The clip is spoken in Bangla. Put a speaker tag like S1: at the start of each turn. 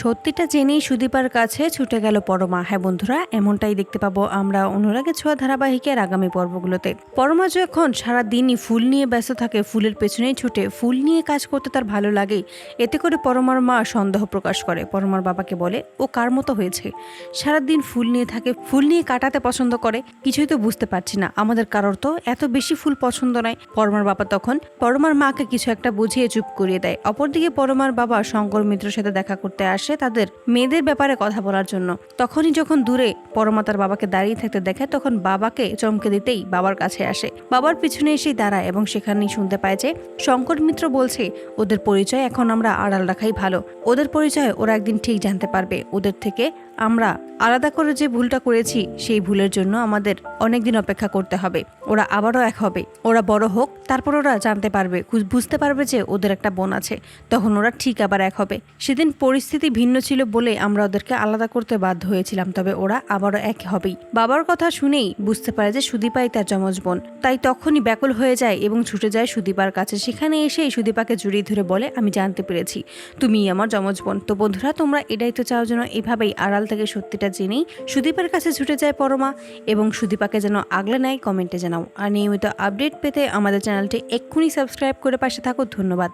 S1: সত্যিটা জেনেই সুদীপার কাছে ছুটে গেল পরমা। হ্যাঁ বন্ধুরা, এমনটাই দেখতে পাবো আমরা অনুরাগের ছোঁয়া ধারাবাহিকের আগামী পর্বগুলোতে। পরমা যখন সারা দিনই ফুল নিয়ে ব্যস্ত থাকে, ফুলের পেছনেই ছুটে, ফুল নিয়ে কাজ করতে তার ভালো লাগে, এতে করে পরমার মা সন্দেহ প্রকাশ করে। পরমার বাবাকে বলে, ও কার মতো হয়েছে? সারাদিন ফুল নিয়ে থাকে, ফুল নিয়ে কাটাতে পছন্দ করে। কিছুই তো বুঝতে পারছি না, আমাদের কারোর তো এত বেশি ফুল পছন্দ নয়। পরমার বাবা তখন পরমার মাকে কিছু একটা বুঝিয়ে চুপ করিয়ে দেয়। অপরদিকে পরমার বাবা শঙ্কর মিত্রের সাথে দেখা করতে আসে। তাদের মেয়েদের ব্যাপারে কথা বলার জন্য। তখনই যখন দূরে পরমাতার বাবাকে দাঁড়িয়ে থাকতে দেখে, তখন বাবাকে চমকে দিতেই বাবার কাছে আসে। বাবার পিছনে এসেই দাঁড়ায় এবং সেখানেই শুনতে পায় যে, শঙ্কর মিত্র বলছে, ওদের পরিচয় এখন আমরা আড়াল রাখাই ভালো। ওদের পরিচয় ওরা একদিন ঠিক জানতে পারবে। ওদের থেকে আমরা আলাদা করে যে ভুলটা করেছি, সেই ভুলের জন্য আমাদের অনেক দিন অপেক্ষা করতে হবে। ওরা আবারও এক হবে। ওরা বড় হোক, তারপর ওরা জানতে পারবে বুঝতে পারবে যে ওদের একটা বোন আছে। তখন ওরা ঠিক আবার এক হবে। সেদিন পরিস্থিতি ভিন্ন ছিল বলে আমরা ওদেরকে আলাদা করতে বাধ্য হয়েছিলাম, তবে ওরা আবারও এক হবেই। বাবার কথা শুনেই বুঝতে পারে যে সুদীপাই তার যমজ বোন। তাই তখনই ব্যাকুল হয়ে যায় এবং ছুটে যায় সুদীপার কাছে। সেখানে এসেই সুদীপাকে জড়িয়ে ধরে বলে, আমি জানতে পেরেছি। তুমি আমার যমজ বোন। তো বন্ধুরা, তোমরা এটাই তো চাও যেন এভাবেই আড়াল থেকে সত্যিটা জেনেই সুদীপের কাছে ছুটে যায় পরমা এবং সুদীপাকে যেন আগলে নেয় কমেন্টে জানাও। আর নিয়মিত আপডেট পেতে আমাদের চ্যানেলটি এক্ষুনি সাবস্ক্রাইব করে পাশে থাকো। ধন্যবাদ।